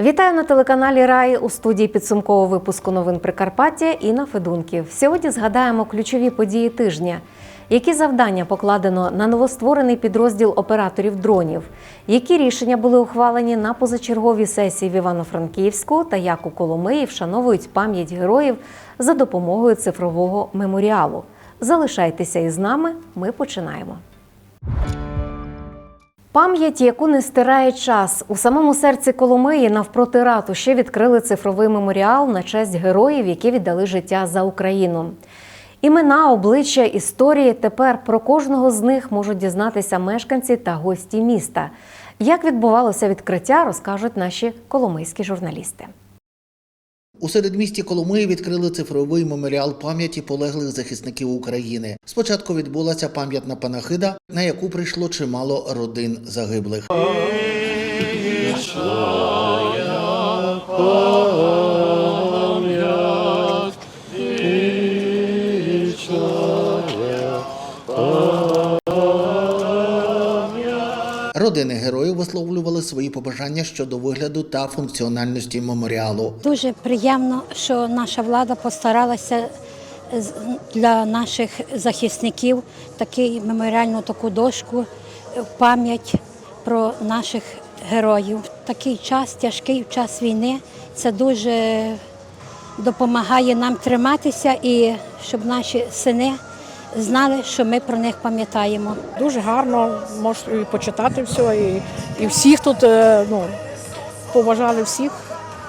Вітаю на телеканалі Раї у студії підсумкового випуску новин Прикарпаття Інна Федунків. Сьогодні згадаємо ключові події тижня. Які завдання покладено на новостворений підрозділ операторів дронів? Які рішення були ухвалені на позачерговій сесії в Івано-Франківську та як у Коломиї вшановують пам'ять героїв за допомогою цифрового меморіалу? Залишайтеся із нами. Ми починаємо. Пам'ять, яку не стирає час, у самому серці Коломиї навпроти ратуші відкрили цифровий меморіал на честь героїв, які віддали життя за Україну. Імена, обличчя, історії тепер про кожного з них можуть дізнатися мешканці та гості міста. Як відбувалося відкриття, розкажуть наші коломийські журналісти. У середмісті Коломиї відкрили цифровий меморіал пам'яті полеглих захисників України. Спочатку відбулася пам'ятна панахида, на яку прийшло чимало родин загиблих. Родини героїв висловлювали свої побажання щодо вигляду та функціональності меморіалу. Дуже приємно, що наша влада постаралася для наших захисників такий меморіальну таку дошку в пам'ять про наших героїв. Такий час, тяжкий час війни, це дуже допомагає нам триматися і щоб наші сини знали, що ми про них пам'ятаємо. Дуже гарно можеш і почитати все, і, і всіх тут е, ну, поважали всіх,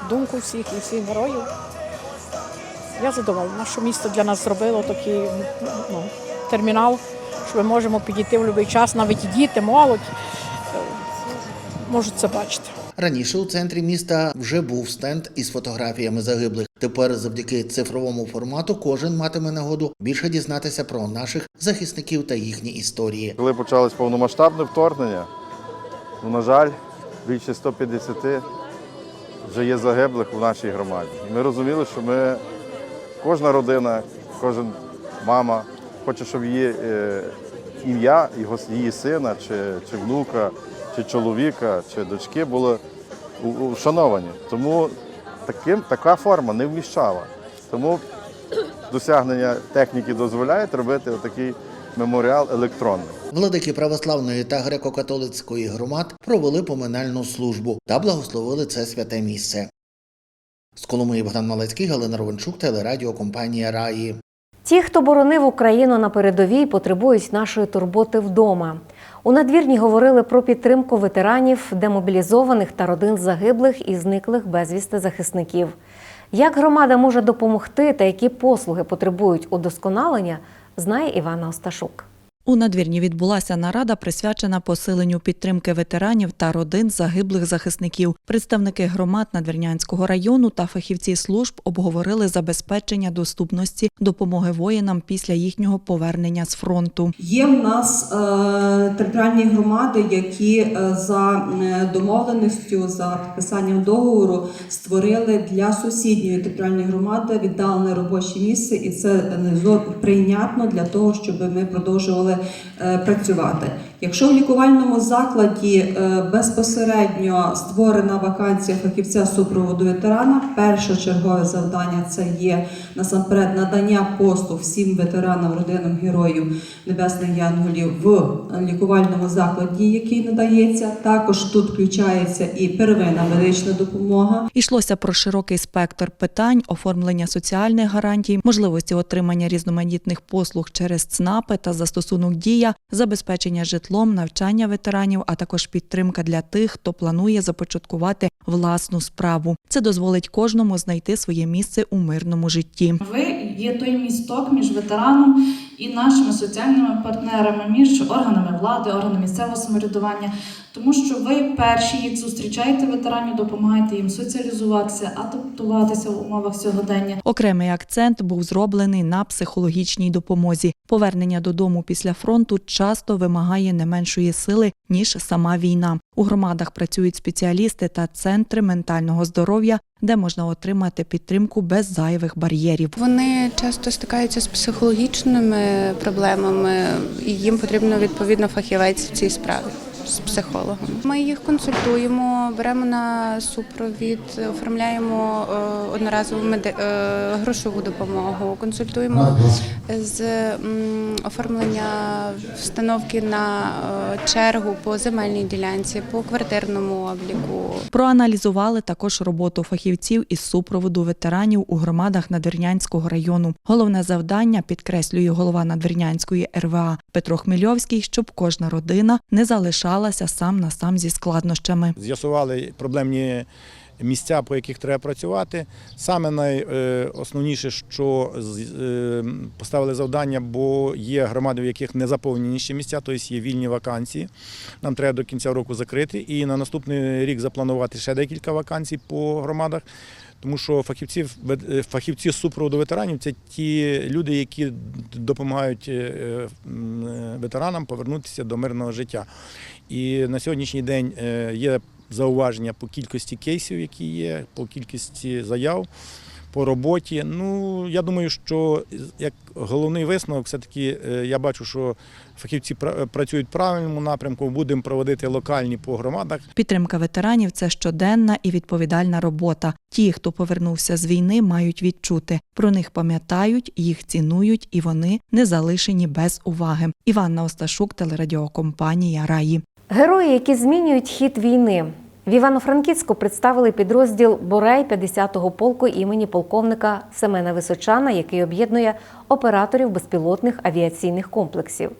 думку всіх і всіх героїв. Я задоволена, що місто для нас зробило такий ну, термінал, що ми можемо підійти в будь-який час, навіть і діти, молодь е, можуть це бачити. Раніше у центрі міста вже був стенд із фотографіями загиблих. Тепер, завдяки цифровому формату, кожен матиме нагоду більше дізнатися про наших захисників та їхні історії. Коли почалось повномасштабне вторгнення, ну, на жаль, більше 150 вже є загиблих у нашій громаді. І ми розуміли, що ми, кожна родина, кожен мама хоче, щоб її е, ім'я його, її сина, чи, чи внука, чи чоловіка, чи дочки були вшановані. Тому таким, така форма не вміщала. Тому досягнення техніки дозволяють робити такий меморіал електронний. Владики православної та греко-католицької громад провели поминальну службу та благословили це святе місце. З Коломиї Богдан Малецький, Галина Ровенчук, телерадіокомпанія Раї. Ті, хто боронив Україну на передовій, потребують нашої турботи вдома. У надвірні говорили про підтримку ветеранів, демобілізованих та родин загиблих і зниклих безвісти захисників. Як громада може допомогти та які послуги потребують удосконалення, знає Івана Осташук. У надвірні відбулася нарада, присвячена посиленню підтримки ветеранів та родин загиблих захисників. Представники громад Надвірнянського району та фахівці служб обговорили забезпечення доступності допомоги воїнам після їхнього повернення з фронту. Є в нас е, територіальні громади, які е, за е, домовленістю, за підписанням договору створили для сусідньої територіальної громади віддалене робоче місце, і це е, прийнятно для того, щоб ми продовжували працювати. Якщо в лікувальному закладі е, безпосередньо створена вакансія фахівця супроводу ветерана, першочергове завдання це є насамперед надання послуг всім ветеранам, родинам героїв небесних янголів в лікувальному закладі, який надається. Також тут включається і первинна медична допомога. Йшлося про широкий спектр питань, оформлення соціальних гарантій, можливості отримання різноманітних послуг через ЦНАПи та застосунок дія, забезпечення житлом, навчання ветеранів, а також підтримка для тих, хто планує започаткувати власну справу. Це дозволить кожному знайти своє місце у мирному житті. Ви є той місток між ветераном і нашими соціальними партнерами, між органами влади, органами місцевого самоврядування, тому що ви перші їх зустрічаєте ветеранів, допомагаєте їм соціалізуватися, адаптуватися в умовах сьогодення. Окремий акцент був зроблений на психологічній допомозі. Повернення додому після фронту часто вимагає не меншої сили ніж сама війна. У громадах працюють спеціалісти та центри ментального здоров'я, де можна отримати підтримку без зайвих бар'єрів. Вони часто стикаються з психологічними проблемами, і їм потрібно відповідно фахівець в цій справі. З психологом. Ми їх консультуємо, беремо на супровід, оформляємо е, одноразову меди... е, грошову допомогу, консультуємо з оформлення встановки на е, чергу по земельній ділянці, по квартирному обліку. Проаналізували також роботу фахівців із супроводу ветеранів у громадах Надвірнянського району. Головне завдання підкреслює голова Надвірнянської РВА Петро Хмельовський, щоб кожна родина не залишалася сам на сам зі складнощами. з'ясували проблемні місця, по яких треба працювати. Саме найосновніше, що е, поставили завдання, бо є громади, в яких не заповнені ще місця, тобто є вільні вакансії. Нам треба до кінця року закрити і на наступний рік запланувати ще декілька вакансій по громадах. Тому що фахівці, фахівці супроводу ветеранів це ті люди, які допомагають е, е, е, ветеранам повернутися до мирного життя. І на сьогоднішній день е, є зауваження по кількості кейсів, які є, по кількості заяв, по роботі. Ну, я думаю, що як головний висновок, все-таки е, я бачу, що фахівці пра- працюють в правильному напрямку. Будемо проводити локальні по громадах. Підтримка ветеранів це щоденна і відповідальна робота. Ті, хто повернувся з війни, мають відчути. Про них пам'ятають, їх цінують, і вони не залишені без уваги. Іванна Осташук, телерадіокомпанія Раї. Герої, які змінюють хід війни. В Івано-Франківську представили підрозділ Борей 50-го полку імені полковника Семена Височана, який об'єднує операторів безпілотних авіаційних комплексів.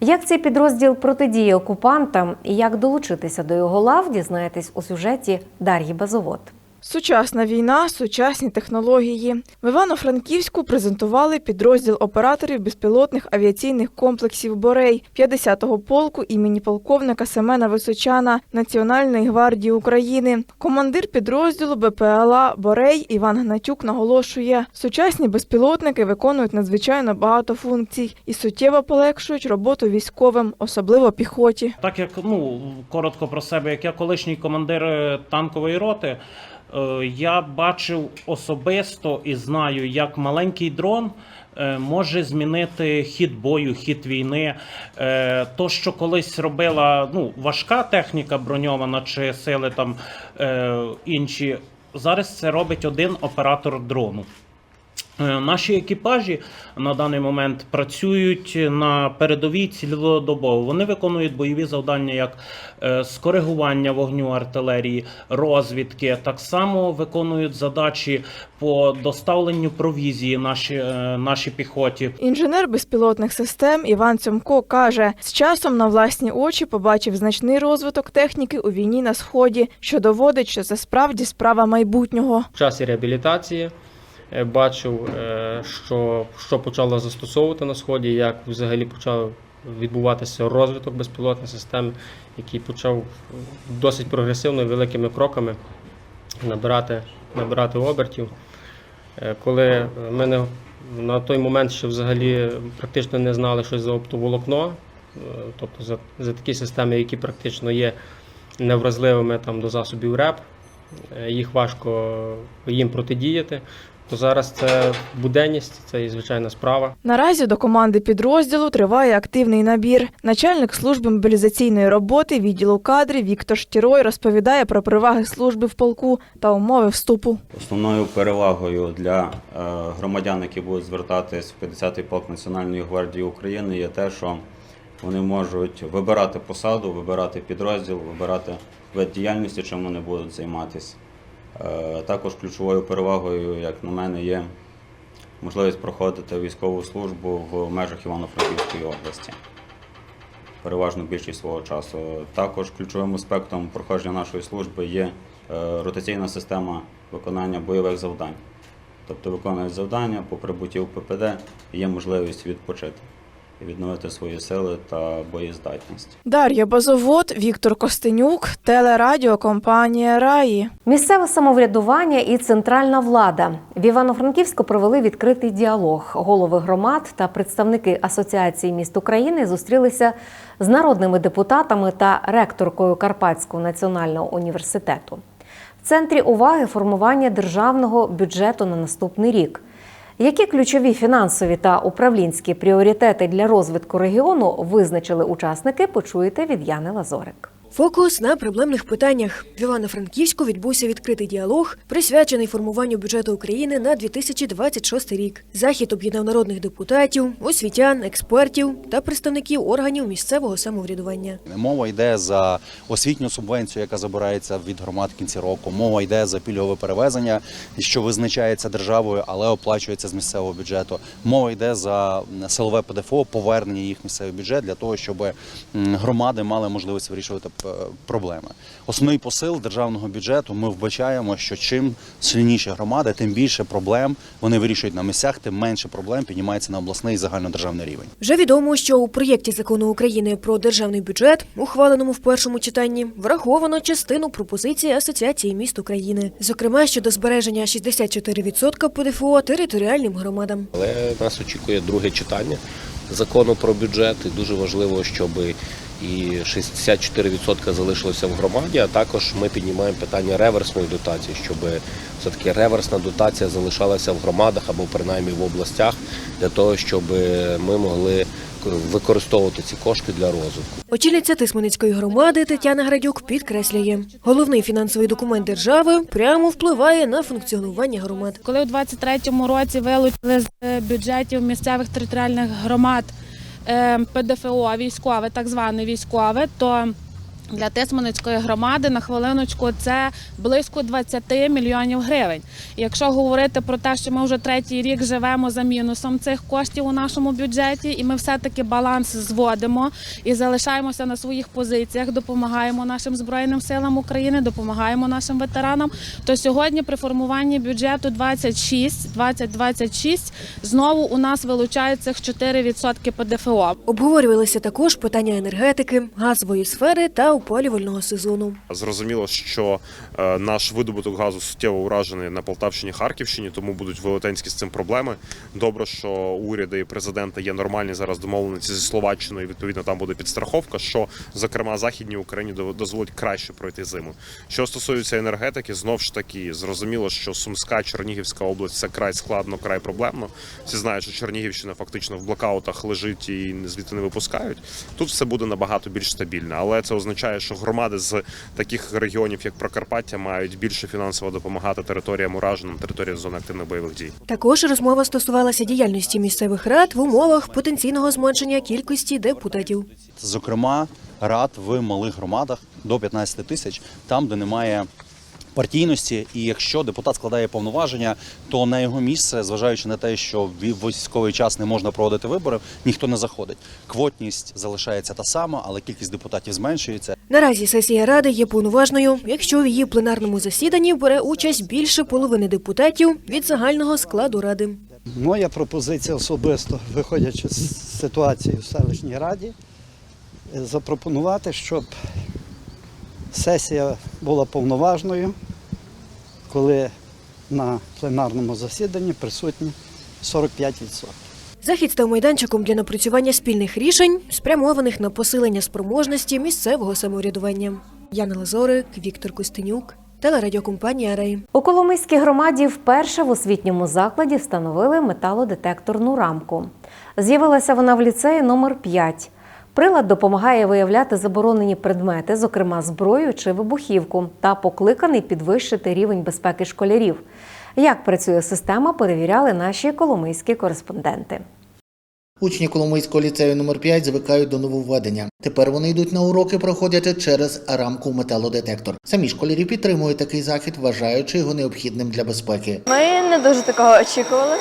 Як цей підрозділ протидіє окупантам і як долучитися до його лав, дізнаєтесь у сюжеті Дар'ї Базовод. Сучасна війна, сучасні технології. В Івано-Франківську презентували підрозділ операторів безпілотних авіаційних комплексів Борей 50-го полку імені полковника Семена Височана Національної гвардії України. Командир підрозділу БПЛА Борей Іван Гнатюк наголошує, сучасні безпілотники виконують надзвичайно багато функцій і суттєво полегшують роботу військовим, особливо піхоті. Так як ну коротко про себе, як я колишній командир е, танкової роти, я бачив особисто і знаю, як маленький дрон. е, Може змінити хід бою, хід війни. Е, То, що колись робила ну, важка техніка броньована чи сили там е, інші, зараз це робить один оператор дрону. Е, Наші екіпажі на даний момент працюють на передовій цілодобово. Вони виконують бойові завдання як е, скоригування вогню артилерії, розвідки. Так само виконують задачі по доставленню провізії наші, е, нашій піхоті. Інженер безпілотних систем Іван Цьомко каже, з часом на власні очі побачив значний розвиток техніки у війні на сході, що доводить, що це справді справа майбутнього. В часі реабілітації бачив, е, що, що почало застосовувати на сході, як взагалі почав відбуватися розвиток безпілотних систем, який почав досить прогресивно великими кроками набирати, набирати обертів. Е, Коли ми не, на той момент ще взагалі практично не знали щось за оптоволокно, е, тобто за, за такі системи, які практично є невразливими там, до засобів РЕП, е, їх важко їм протидіяти, то зараз це буденність, це і звичайна справа. Наразі до команди підрозділу триває активний набір. Начальник служби мобілізаційної роботи відділу кадрів Віктор Штірой розповідає про переваги служби в полку та умови вступу. Основною перевагою для е, громадян, які будуть звертатись в 50-й полк Національної гвардії України, є те, що вони можуть вибирати посаду, вибирати підрозділ, вибирати вид діяльності, чим вони будуть займатися. Е, Також ключовою перевагою, як на мене, є можливість проходити військову службу в межах Івано-Франківської області. Переважно більшість свого часу. Також ключовим аспектом проходження нашої служби є е, ротаційна система виконання бойових завдань. Тобто виконують завдання по прибутті в ППД, є можливість відпочити відновити свої сили та боєздатність. Дар'я Базовод, Віктор Костенюк, телерадіокомпанія Раї. Місцеве самоврядування і центральна влада в Івано-Франківську провели відкритий діалог. Голови громад та представники Асоціації міст України зустрілися з народними депутатами та ректоркою Карпатського національного університету. В центрі уваги формування державного бюджету на наступний рік. Які ключові фінансові та управлінські пріоритети для розвитку регіону визначили учасники, почуєте від Яни Лазорик. Фокус на проблемних питаннях. В Івано-Франківську відбувся відкритий діалог, присвячений формуванню бюджету України на 2026 рік. Захід об'єднав народних депутатів, освітян, експертів та представників органів місцевого самоврядування. Мова йде за освітню субвенцію, яка забирається від громад в кінці року. Мова йде за пільгове перевезення, що визначається державою, але оплачується з місцевого бюджету. Мова йде за силове ПДФО, повернення їх місцевий бюджет для того, щоб громади мали можливість вирішувати проблеми. Основний посил державного бюджету ми вбачаємо, що чим сильніші громади, тим більше проблем вони вирішують на місцях, тим менше проблем піднімається на обласний і загальнодержавний рівень. Вже відомо, що у проєкті закону України про державний бюджет, ухваленому в першому читанні, враховано частину пропозицій Асоціації міст України, зокрема щодо збереження 64% ПДФО територіальним громадам. Але нас очікує друге читання закону про бюджет. І дуже важливо, щоб і 64% залишилося в громаді. А також ми піднімаємо питання реверсної дотації, щоб все-таки реверсна дотація залишалася в громадах або принаймні в областях, для того, щоб ми могли використовувати ці кошти для розвитку. Очільниця Тисменицької громади Тетяна Градюк підкреслює, головний фінансовий документ держави прямо впливає на функціонування громад. Коли у 23-му році вилучили з бюджетів місцевих територіальних громад ПДФО військове, так зване військове, то для Тисменицької громади на хвилиночку це близько 20 мільйонів гривень. Якщо говорити про те, що ми вже третій рік живемо за мінусом цих коштів у нашому бюджеті, і ми все-таки баланс зводимо і залишаємося на своїх позиціях, допомагаємо нашим збройним силам України, допомагаємо нашим ветеранам. То сьогодні при формуванні бюджету 26, 2026 знову у нас вилучають цих 4% ПДФО. Обговорювалися також питання енергетики, газової сфери та опалювального сезону. Зрозуміло, що е, наш видобуток газу суттєво уражений на Полтавщині, Харківщині, тому будуть велетенські з цим проблеми. Добре, що у уряду і президента є нормальні зараз домовленості зі Словаччиною. Відповідно, там буде підстраховка, що зокрема західній Україні до- дозволить краще пройти зиму. Що стосується енергетики, знов ж таки зрозуміло, що Сумська, Чернігівська область це край складно, край проблемно. Всі знають, що Чернігівщина фактично в блокаутах лежить і звідти не випускають. Тут все буде набагато більш стабільно, але це означає, що громади з таких регіонів, як Прокарпаття, мають більше фінансово допомагати територіям ураженим, територіям зони активних бойових дій. Також розмова стосувалася діяльності місцевих рад в умовах потенційного зменшення кількості депутатів. Зокрема, рад в малих громадах до 15 тисяч, там, де немає партійності, і якщо депутат складає повноваження, то на його місце, зважаючи на те, що в військовий час не можна проводити вибори, ніхто не заходить. Квотність залишається та сама, але кількість депутатів зменшується. Наразі сесія ради є повноважною, якщо в її пленарному засіданні бере участь більше половини депутатів від загального складу ради. Моя пропозиція особисто, виходячи з ситуації в селищній раді, е, запропонувати, щоб сесія була повноважною, коли на пленарному засіданні присутні 45%. Захід став майданчиком для напрацювання спільних рішень, спрямованих на посилення спроможності місцевого самоврядування. Яна Лазорик, Віктор Костенюк, телерадіокомпанія Рей. У Коломийській громаді вперше в освітньому закладі встановили металодетекторну рамку. З'явилася вона в ліцеї номер 5. Прилад допомагає виявляти заборонені предмети, зокрема зброю чи вибухівку, та покликаний підвищити рівень безпеки школярів. Як працює система, перевіряли наші коломийські кореспонденти. Учні Коломийського ліцею номер 5 звикають до нововведення. Тепер вони йдуть на уроки, проходячи через рамку металодетектор. Самі школярі підтримують такий захід, вважаючи його необхідним для безпеки. Ми не дуже такого очікували,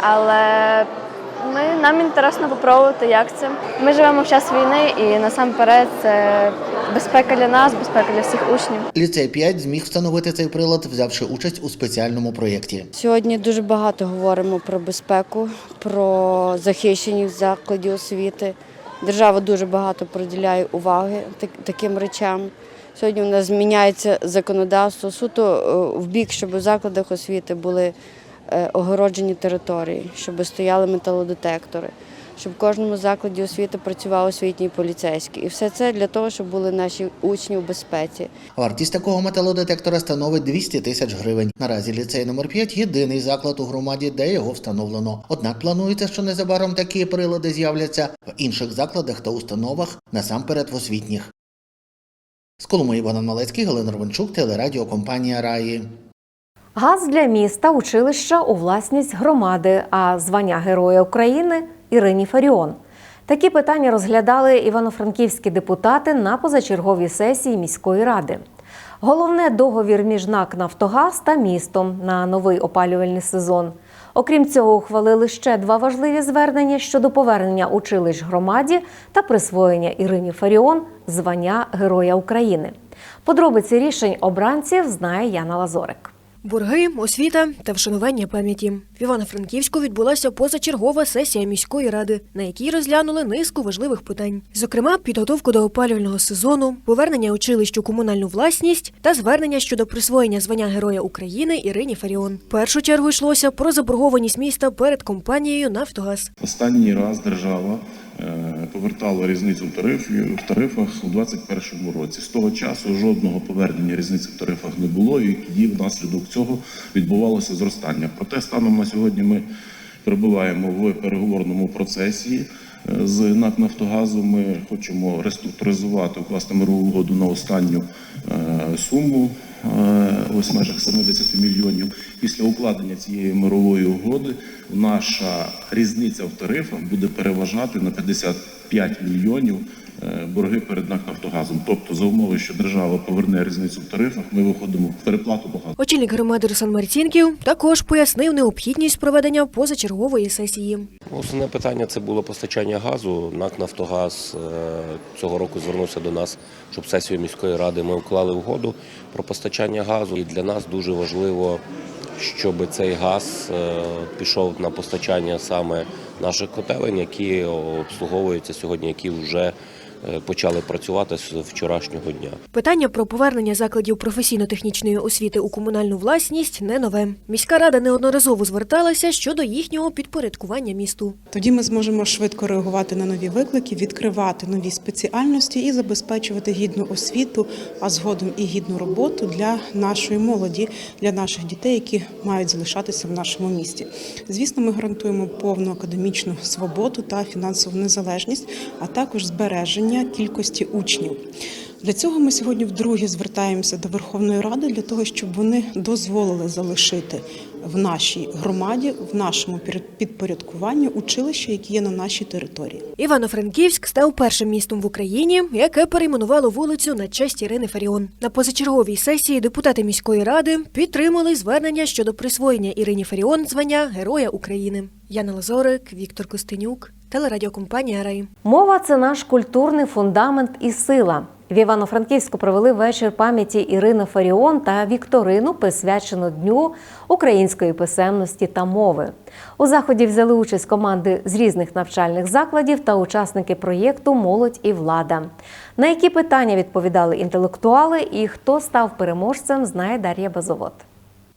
але ми, нам інтересно попробувати, як це. Ми живемо в час війни і насамперед це безпека для нас, безпека для всіх учнів. Ліцей 5 зміг встановити цей прилад, взявши участь у спеціальному проєкті. Сьогодні дуже багато говоримо про безпеку, про захищеність закладів освіти. Держава дуже багато приділяє уваги таким речам. Сьогодні у нас зміняється законодавство суто е, в бік, щоб у закладах освіти були огороджені території, щоб стояли металодетектори. щоб в кожному закладі освіти працював освітній поліцейський. І все це для того, щоб були наші учні у безпеці. Вартість такого металодетектора становить 200 тисяч гривень. Наразі ліцей номер 5 – єдиний заклад у громаді, де його встановлено. Однак планується, що незабаром такі прилади з'являться в інших закладах та установах, насамперед в освітніх. З Коломиї Богдан Малецький, Галина Ровенчук, телерадіокомпанія Раї. Газ для міста, училища у власність громади, а звання Героя України Ірині Фаріон. Такі питання розглядали івано-франківські депутати на позачерговій сесії міської ради. Головне договір між НАК Нафтогаз та містом на новий опалювальний сезон. Окрім цього, ухвалили ще два важливі звернення щодо повернення училищ громаді та присвоєння Ірині Фаріон звання Героя України. Подробиці рішень обранців знає Яна Лазорик. Борги, освіта та вшанування пам'яті. В Івано-Франківську відбулася позачергова сесія міської ради, на якій розглянули низку важливих питань. Зокрема, підготовку до опалювального сезону, повернення училищ у комунальну власність та звернення щодо присвоєння звання Героя України Ірині Фаріон. В першу чергу йшлося про заборгованість міста перед компанією Нафтогаз. Останній раз держава е, повертала різницю в в тарифах у 2021 році. З того часу жодного повернення різниці в тарифах не було, і внаслідок цього відбувалося зростання. Проте станом на сьогодні ми перебуваємо в переговорному процесі. Е, З НАК Нафтогазу ми хочемо реструктуризувати, укласти мирову угоду на останню е, суму е, ось межах 70 мільйонів. Після укладення цієї мирової угоди наша різниця в тарифах буде переважати на 55 мільйонів борги перед НАК Нафтогазом. Тобто, за умови, що держава поверне різницю в тарифах, ми виходимо в переплату по газу. Очільник громади Руслан Марцінків також пояснив необхідність проведення позачергової сесії. Основне питання це було постачання газу. НАК Нафтогаз е, цього року звернувся до нас, щоб сесію міської ради ми уклали угоду про постачання газу. І для нас дуже важливо, щоб цей газ е, пішов на постачання саме наших котелень, які обслуговуються сьогодні, які вже е, почали працювати з вчорашнього дня. Питання про повернення закладів професійно-технічної освіти у комунальну власність не нове. Міська рада неодноразово зверталася щодо їхнього підпорядкування місту. Тоді ми зможемо швидко реагувати на нові виклики, відкривати нові спеціальності і забезпечувати гідну освіту, а згодом і гідну роботу для нашої молоді, для наших дітей, які мають залишатися в нашому місті. Звісно, ми гарантуємо повну академічну свободу та фінансову незалежність, а також збереження кількості учнів. Для цього ми сьогодні вдруге звертаємося до Верховної Ради для того, щоб вони дозволили залишити в нашій громаді, в нашому підпорядкуванні училища, які є на нашій території. Івано-Франківськ став першим містом в Україні, яке перейменувало вулицю на честь Ірини Фаріон. На позачерговій сесії депутати міської ради підтримали звернення щодо присвоєння Ірині Фаріон звання Героя України. Яна Лазорик, Віктор Костенюк, телерадіокомпанія Рай. Мова це наш культурний фундамент і сила. В Івано-Франківську провели вечір пам'яті Ірини Фаріон та вікторину, присвячену Дню української писемності та мови. У заході взяли участь команди з різних навчальних закладів та учасники проєкту Молодь і влада. На які питання відповідали інтелектуали і хто став переможцем, знає Дар'я Базовод.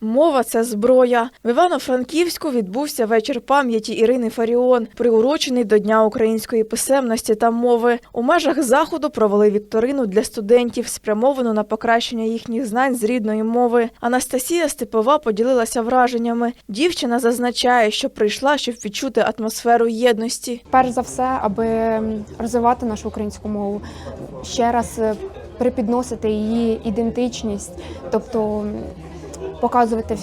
Мова це зброя. В Івано-Франківську відбувся вечір пам'яті Ірини Фаріон, приурочений до Дня української писемності та мови. У межах заходу провели вікторину для студентів, спрямовану на покращення їхніх знань з рідної мови. Анастасія Степова поділилася враженнями. Дівчина зазначає, що прийшла, щоб відчути атмосферу єдності. Перш за все, аби розвивати нашу українську мову, ще раз е, припідносити її ідентичність, тобто показувати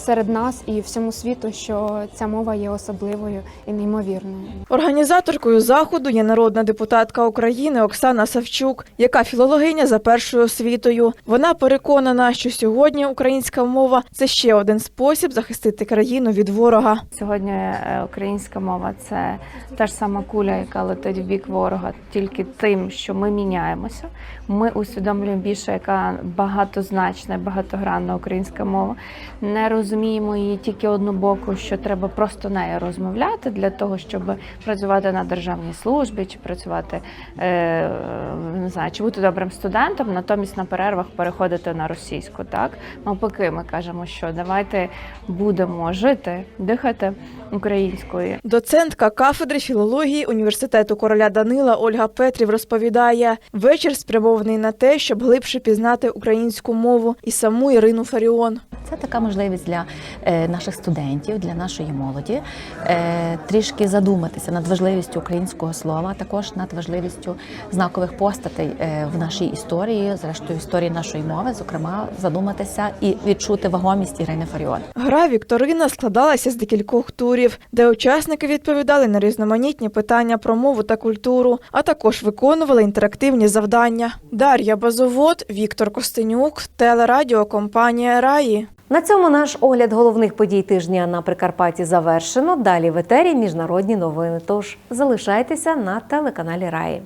серед нас і всьому світу, що ця мова є особливою і неймовірною. Організаторкою заходу є народна депутатка України Оксана Савчук, яка філологиня за першою освітою. Вона переконана, що сьогодні українська мова це ще один спосіб захистити країну від ворога. Сьогодні е, українська мова це та ж сама куля, яка летить в бік ворога, тільки тим, що ми міняємося. Ми усвідомлюємо більше, яка багатозначна, багатогранна українська мова. Не розуміємо розуміємо її тільки однобоко, що треба просто нею розмовляти для того, щоб працювати на державній службі, чи працювати е, не знаю, чи бути добрим студентом, натомість на перервах переходити на російську. Так навпаки, ми кажемо, що давайте будемо жити, дихати українською. Доцентка кафедри філології університету короля Данила Ольга Петрів розповідає, вечір спрямований на те, щоб глибше пізнати українську мову і саму Ірину Фаріон. Це така можливість для е, наших студентів, для нашої молоді е, трішки задуматися над важливістю українського слова, також над важливістю знакових постатей е, в нашій історії, зрештою історії нашої мови, зокрема, задуматися і відчути вагомість Ірини Фаріон. Гра Вікторина складалася з декількох турів, де учасники відповідали на різноманітні питання про мову та культуру, а також виконували інтерактивні завдання. Дар'я Базовод, Віктор Костенюк, телерадіокомпанія Раї. На цьому наш огляд головних подій тижня на Прикарпатті завершено. Далі в етері міжнародні новини. Тож залишайтеся на телеканалі Раї.